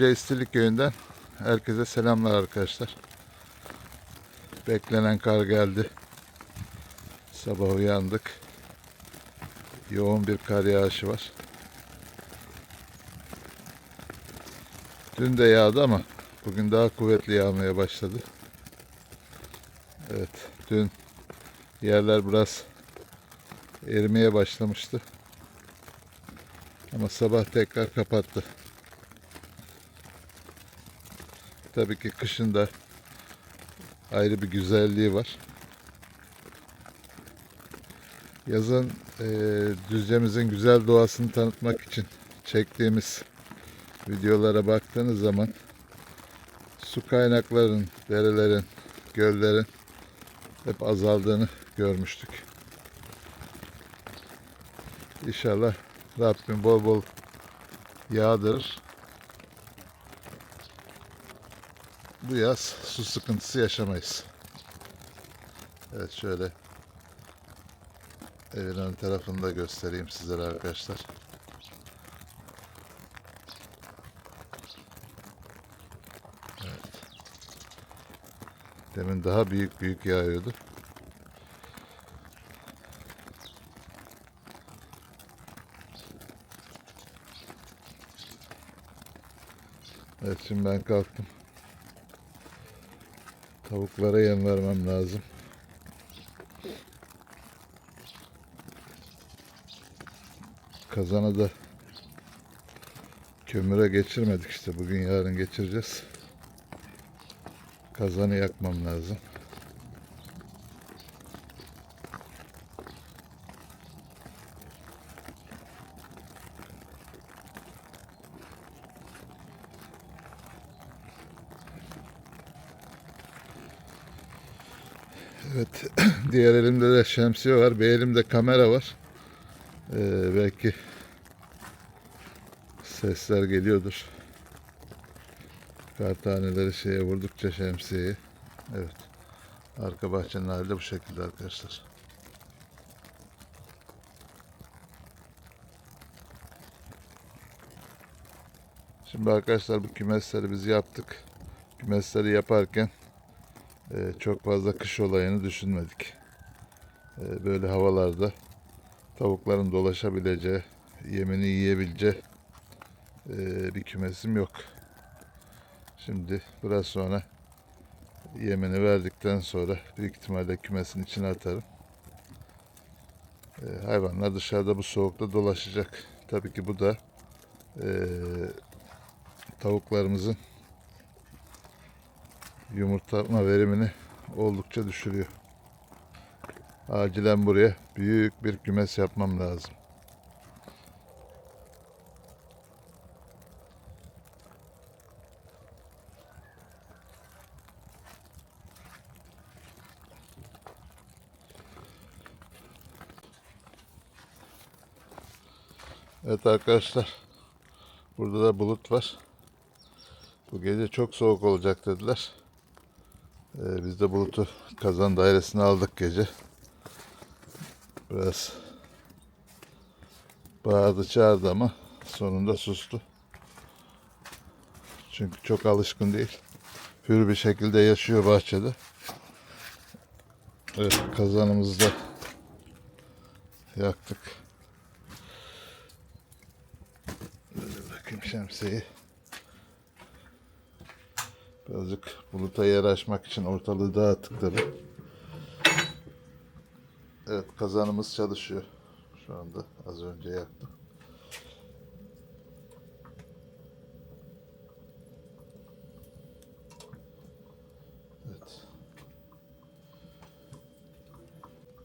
Düzce İstilik Köyü'nden herkese selamlar arkadaşlar. Beklenen kar geldi. Sabah uyandık. Yoğun bir kar yağışı var. Dün de yağdı ama bugün daha kuvvetli yağmaya başladı. Evet, dün yerler biraz erimeye başlamıştı. Ama sabah tekrar kapattı. Tabii ki kışın da ayrı bir güzelliği var. Yazın eee Düzce'mizin güzel doğasını tanıtmak için çektiğimiz videolara baktığınız zaman su kaynaklarının, derelerin, göllerin hep azaldığını görmüştük. İnşallah Rabbim bol bol yağdırır. Bu yaz su sıkıntısı yaşamayız. Evet şöyle evin ön tarafını da göstereyim sizlere arkadaşlar. Evet. Demin daha büyük büyük yağıyordu. Evet şimdi ben kalktım. Tavuklara yem vermem lazım. Kazanı da kömüre geçirmedik işte. Bugün yarın geçireceğiz. Kazanı yakmam lazım. Evet, diğer elimde de şemsiye var, bir elimde kamera var. Ee, belki sesler geliyordur. Kar taneleri şeye vurdukça şemsiyeyi. Evet. Arka bahçenin hali de bu şekilde arkadaşlar. Şimdi arkadaşlar bu kümesleri biz yaptık. Kümesleri yaparken e, çok fazla kış olayını düşünmedik. E, böyle havalarda tavukların dolaşabileceği, yemini yiyebileceği e, bir kümesim yok. Şimdi biraz sonra yemini verdikten sonra büyük ihtimalle kümesin içine atarım. E, hayvanlar dışarıda bu soğukta dolaşacak. Tabii ki bu da e, tavuklarımızın yumurtlama verimini oldukça düşürüyor. Acilen buraya büyük bir kümes yapmam lazım. Evet arkadaşlar. Burada da bulut var. Bu gece çok soğuk olacak dediler. Ee, biz de bulutu kazan dairesine aldık gece. Biraz bağırdı çağırdı ama sonunda sustu. Çünkü çok alışkın değil. Hür bir şekilde yaşıyor bahçede. Evet kazanımızı da yaktık. Bakayım şemsiyeyi. Birazcık buluta yer açmak için ortalığı dağıttık tabi. Evet kazanımız çalışıyor. Şu anda az önce yaktım. Evet.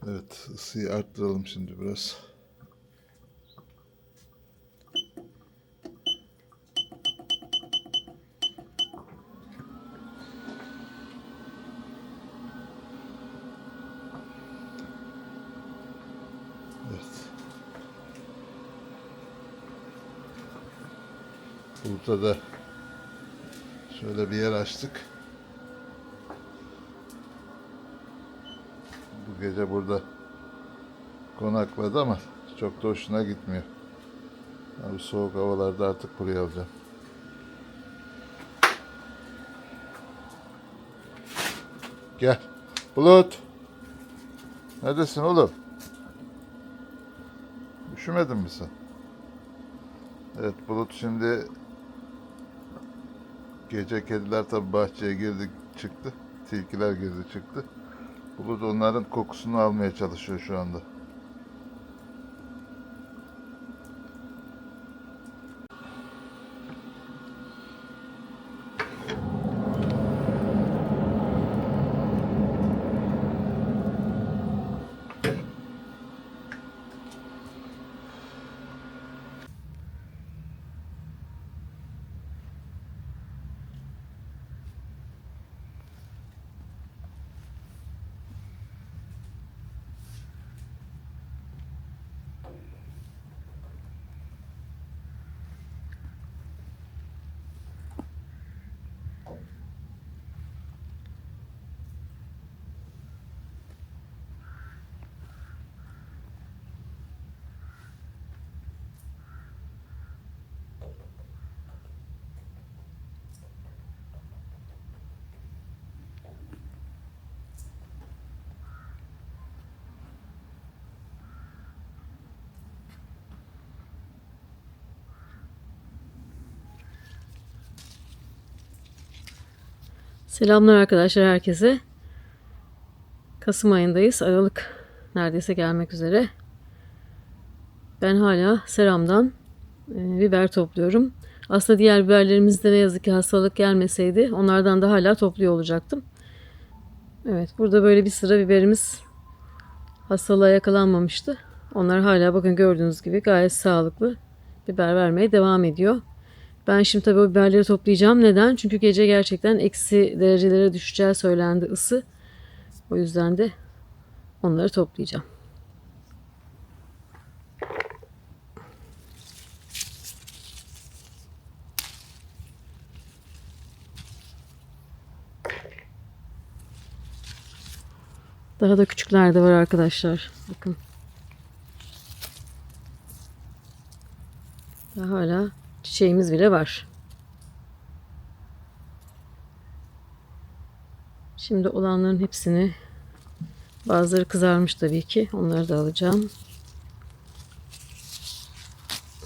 Evet ısıyı arttıralım şimdi biraz. Burada da şöyle bir yer açtık. Bu gece burada konakladı ama çok da hoşuna gitmiyor. Abi soğuk havalarda artık buraya alacağım. Gel. Bulut. Neredesin oğlum? Üşümedin mi sen? Evet Bulut şimdi gece kediler tabi bahçeye girdi çıktı. Tilkiler girdi çıktı. Bulut onların kokusunu almaya çalışıyor şu anda. Selamlar arkadaşlar herkese. Kasım ayındayız. Aralık neredeyse gelmek üzere. Ben hala seramdan e, biber topluyorum. Aslında diğer biberlerimizde ne yazık ki hastalık gelmeseydi onlardan da hala topluyor olacaktım. Evet burada böyle bir sıra biberimiz hastalığa yakalanmamıştı. Onlar hala bakın gördüğünüz gibi gayet sağlıklı biber vermeye devam ediyor. Ben şimdi tabii o biberleri toplayacağım. Neden? Çünkü gece gerçekten eksi derecelere düşeceği söylendi ısı. O yüzden de onları toplayacağım. Daha da küçükler de var arkadaşlar. Bakın. Daha hala çiçeğimiz bile var. Şimdi olanların hepsini bazıları kızarmış tabii ki. Onları da alacağım.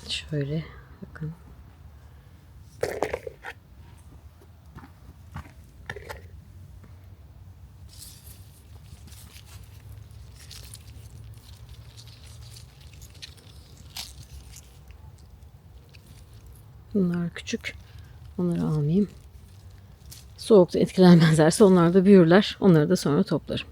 Şöyle bakın. Bunlar küçük. Onları almayayım. Soğukta etkilenmezlerse onlar da büyürler. Onları da sonra toplarım.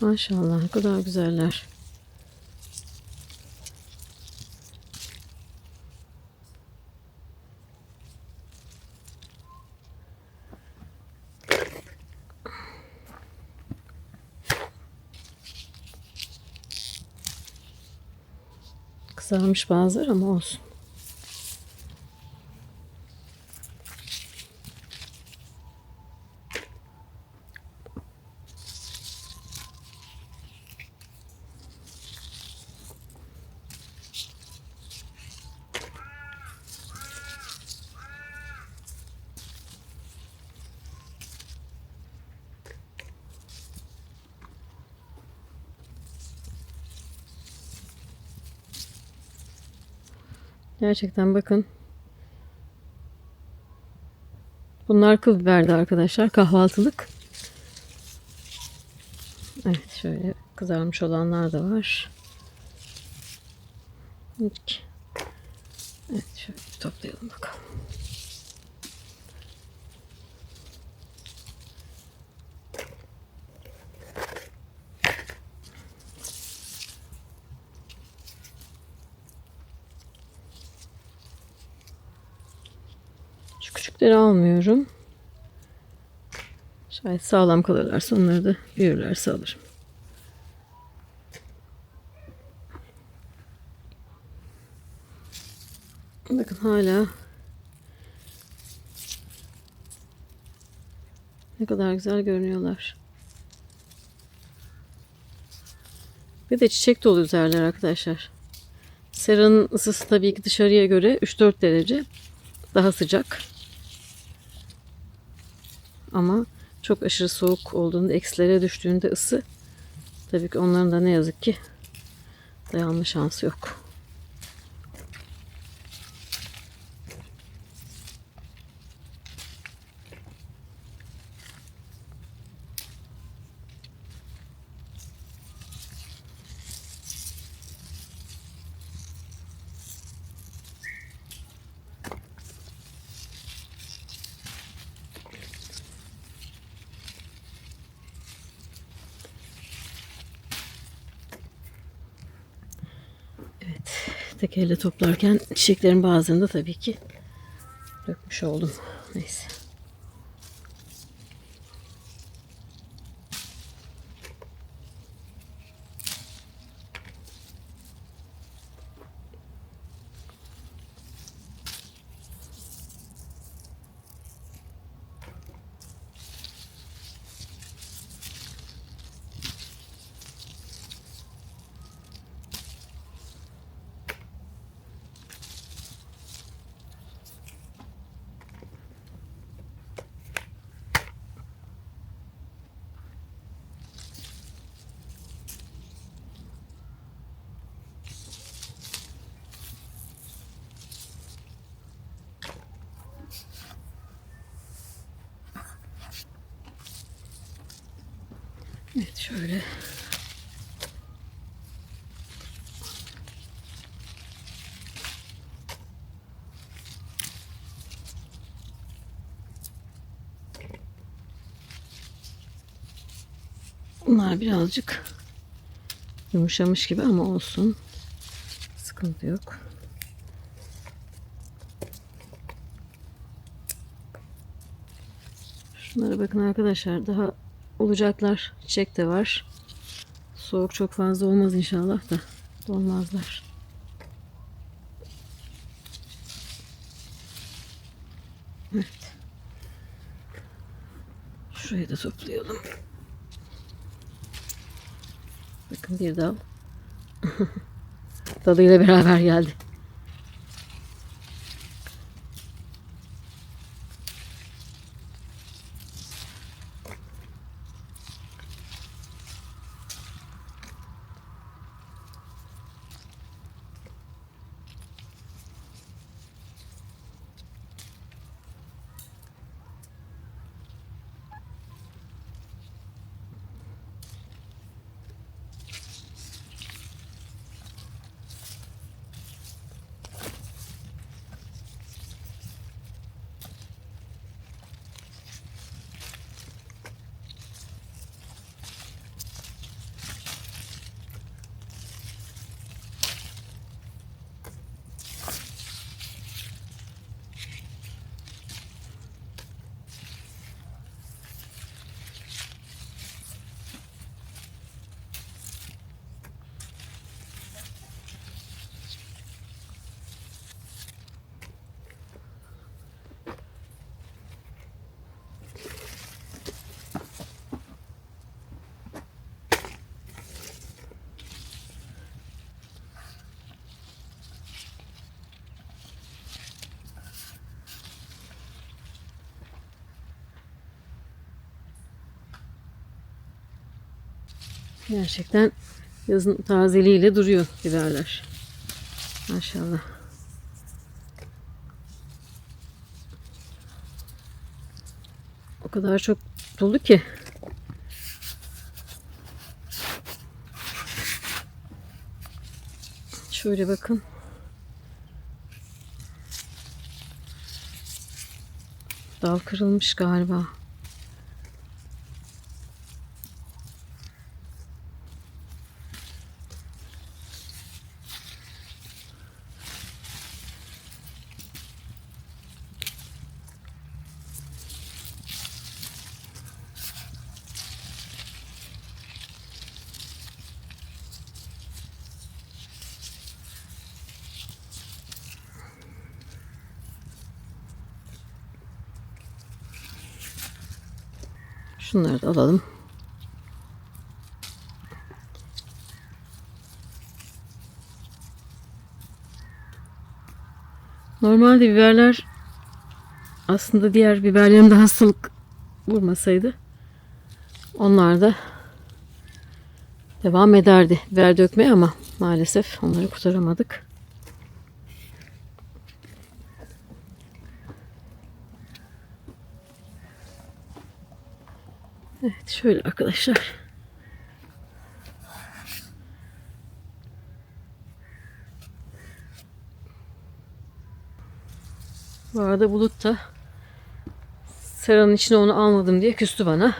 Maşallah ne kadar güzeller. Kızarmış bazıları ama olsun. Gerçekten bakın. Bunlar kıl biberdi arkadaşlar. Kahvaltılık. Evet şöyle kızarmış olanlar da var. İlk. Evet şöyle toplayalım bakalım. Şu küçükleri almıyorum. Şayet sağlam kalırlarsa onları da büyürlerse alırım. Bakın hala Ne kadar güzel görünüyorlar. Bir de çiçek dolu üzerler arkadaşlar. Seranın ısısı tabii ki dışarıya göre 3-4 derece daha sıcak. Ama çok aşırı soğuk olduğunda, eksilere düştüğünde ısı tabii ki onların da ne yazık ki dayanma şansı yok. Tek elle toplarken çiçeklerin bazılarını da tabii ki dökmüş oldum. Neyse. Evet şöyle. Bunlar birazcık yumuşamış gibi ama olsun. Sıkıntı yok. Şunlara bakın arkadaşlar. Daha olacaklar. Çiçek de var. Soğuk çok fazla olmaz inşallah da dolmazlar. Evet. Şurayı da toplayalım. Bakın bir dal. Dalıyla beraber geldi. Gerçekten yazın tazeliğiyle duruyor biberler. Maşallah. O kadar çok dolu ki. Şöyle bakın. Dal kırılmış galiba. Şunları da alalım. Normalde biberler aslında diğer biberlerin de hastalık vurmasaydı onlar da devam ederdi biber dökmeye ama maalesef onları kurtaramadık. Evet şöyle arkadaşlar. Bu arada Bulut da Sera'nın içine onu almadım diye küstü bana.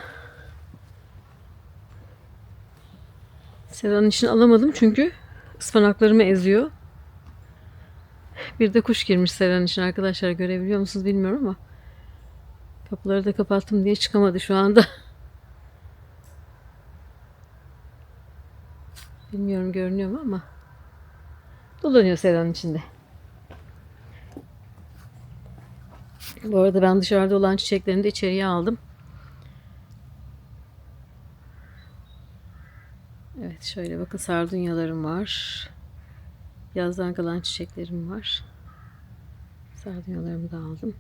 Sera'nın içine alamadım çünkü ıspanaklarımı eziyor. Bir de kuş girmiş Sera'nın içine arkadaşlar görebiliyor musunuz bilmiyorum ama kapıları da kapattım diye çıkamadı şu anda. Bilmiyorum görünüyor mu ama dolanıyor Sera'nın içinde. Bu arada ben dışarıda olan çiçeklerini de içeriye aldım. Evet şöyle bakın sardunyalarım var. Yazdan kalan çiçeklerim var. Sardunyalarımı da aldım.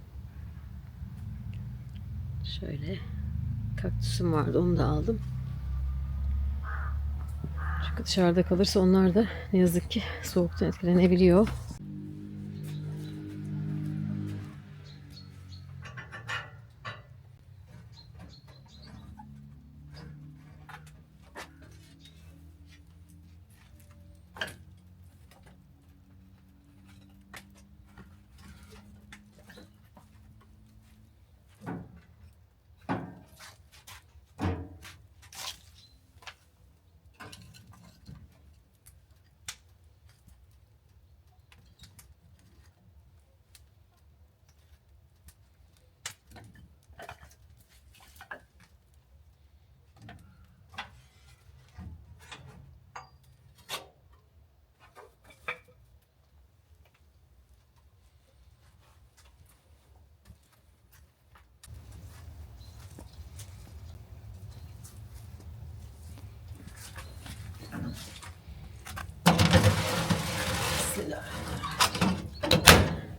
Şöyle kaktüsüm vardı onu da aldım. Dışarıda kalırsa onlar da ne yazık ki soğuktan etkilenebiliyor.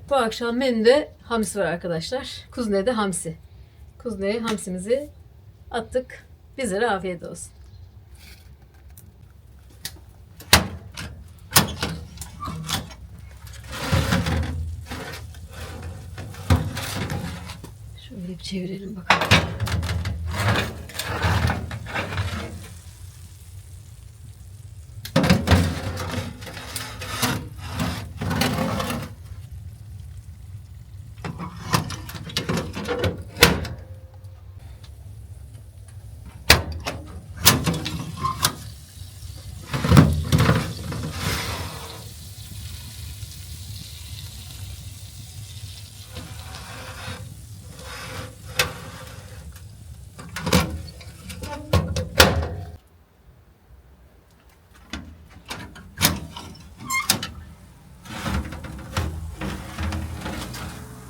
Bu akşam menüde hamsi var arkadaşlar. Kuzne'de hamsi. Kuzne'ye hamsimizi attık. Bizlere afiyet olsun. Şöyle bir çevirelim bakalım.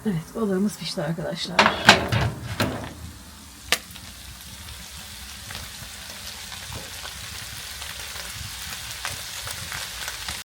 Evet balığımız pişti arkadaşlar.